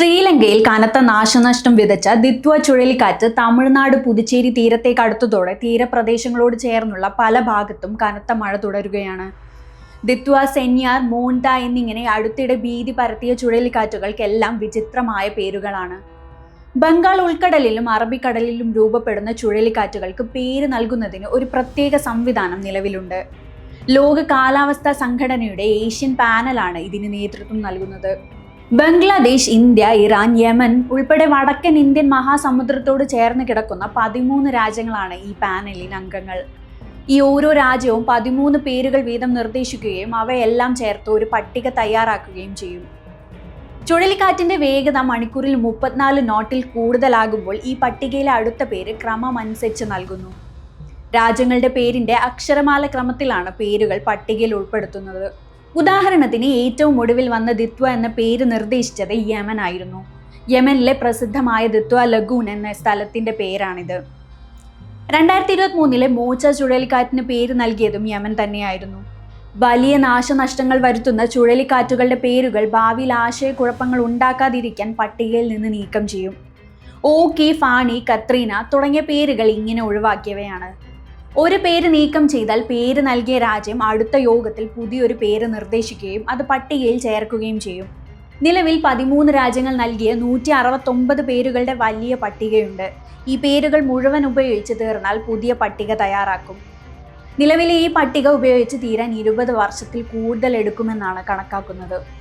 ശ്രീലങ്കയിൽ കനത്ത നാശനഷ്ടം വിതച്ച ദിത്വ ചുഴലിക്കാറ്റ് തമിഴ്നാട് പുതുച്ചേരി തീരത്തേക്ക് അടുത്തതോടെ തീരപ്രദേശങ്ങളോട് ചേർന്നുള്ള പല ഭാഗത്തും കനത്ത മഴ തുടരുകയാണ്. ദിത്വ സെന്യാർ മോണ്ട എന്നിങ്ങനെ അടുത്തിടെ ഭീതി പരത്തിയ ചുഴലിക്കാറ്റുകൾക്കെല്ലാം വിചിത്രമായ പേരുകളാണ്. ബംഗാൾ ഉൾക്കടലിലും അറബിക്കടലിലും രൂപപ്പെടുന്ന ചുഴലിക്കാറ്റുകൾക്ക് പേര് നൽകുന്നതിന് ഒരു പ്രത്യേക സംവിധാനം നിലവിലുണ്ട്. ലോക കാലാവസ്ഥാ സംഘടനയുടെ ഏഷ്യൻ പാനലാണ് ഇതിന് നേതൃത്വം നൽകുന്നത്. ബംഗ്ലാദേശ് ഇന്ത്യ ഇറാൻ യമൻ ഉൾപ്പെടെ വടക്കൻ ഇന്ത്യൻ മഹാസമുദ്രത്തോട് ചേർന്ന് കിടക്കുന്ന പതിമൂന്ന് രാജ്യങ്ങളാണ് ഈ പാനലിൻ അംഗങ്ങൾ. ഈ ഓരോ രാജ്യവും പതിമൂന്ന് പേരുകൾ വീതം നിർദ്ദേശിക്കുകയും അവയെല്ലാം ചേർത്ത് ഒരു പട്ടിക തയ്യാറാക്കുകയും ചെയ്യും. ചുഴലിക്കാറ്റിന്റെ വേഗത മണിക്കൂറിൽ മുപ്പത്തിനാല് നോട്ടിൽ കൂടുതലാകുമ്പോൾ ഈ പട്ടികയിലെ അടുത്ത പേര് ക്രമമനുസരിച്ച് നൽകുന്നു. രാജ്യങ്ങളുടെ പേരിന്റെ അക്ഷരമാല ക്രമത്തിലാണ് പേരുകൾ പട്ടികയിൽ ഉൾപ്പെടുത്തുന്നത്. ഉദാഹരണത്തിന് ഏറ്റവും ഒടുവിൽ വന്ന ദിത്വ എന്ന പേര് നിർദ്ദേശിച്ചത് യമൻ ആയിരുന്നു. യമനിലെ പ്രസിദ്ധമായ ദിത്വ ലഗൂൺ എന്ന സ്ഥലത്തിന്റെ പേരാണിത്. രണ്ടായിരത്തി ഇരുപത്തി മൂന്നിലെ മോച്ച ചുഴലിക്കാറ്റിന് പേര് നൽകിയതും യമൻ തന്നെയായിരുന്നു. വലിയ നാശനഷ്ടങ്ങൾ വരുത്തുന്ന ചുഴലിക്കാറ്റുകളുടെ പേരുകൾ ഭാവിയിൽ ആശയക്കുഴപ്പങ്ങൾ ഉണ്ടാക്കാതിരിക്കാൻ പട്ടികയിൽ നിന്ന് നീക്കം ചെയ്യും. ഓക്കി ഫാണി കത്രീന തുടങ്ങിയ പേരുകൾ ഇങ്ങനെ ഒഴിവാക്കിയവയാണ്. ഒരു പേര് നീക്കം ചെയ്താൽ പേര് നൽകിയ രാജ്യം അടുത്ത യോഗത്തിൽ പുതിയൊരു പേര് നിർദ്ദേശിക്കുകയും അത് പട്ടികയിൽ ചേർക്കുകയും ചെയ്യും. നിലവിൽ പതിമൂന്ന് രാജ്യങ്ങൾ നൽകിയ നൂറ്റി അറുപത്തൊമ്പത് പേരുകളുടെ വലിയ പട്ടികയുണ്ട്. ഈ പേരുകൾ മുഴുവൻ ഉപയോഗിച്ച് തീർന്നാൽ പുതിയ പട്ടിക തയ്യാറാക്കും. നിലവിലെ ഈ പട്ടിക ഉപയോഗിച്ച് തീരാൻ ഇരുപത് വർഷത്തിൽ കൂടുതൽ എടുക്കുമെന്നാണ് കണക്കാക്കുന്നത്.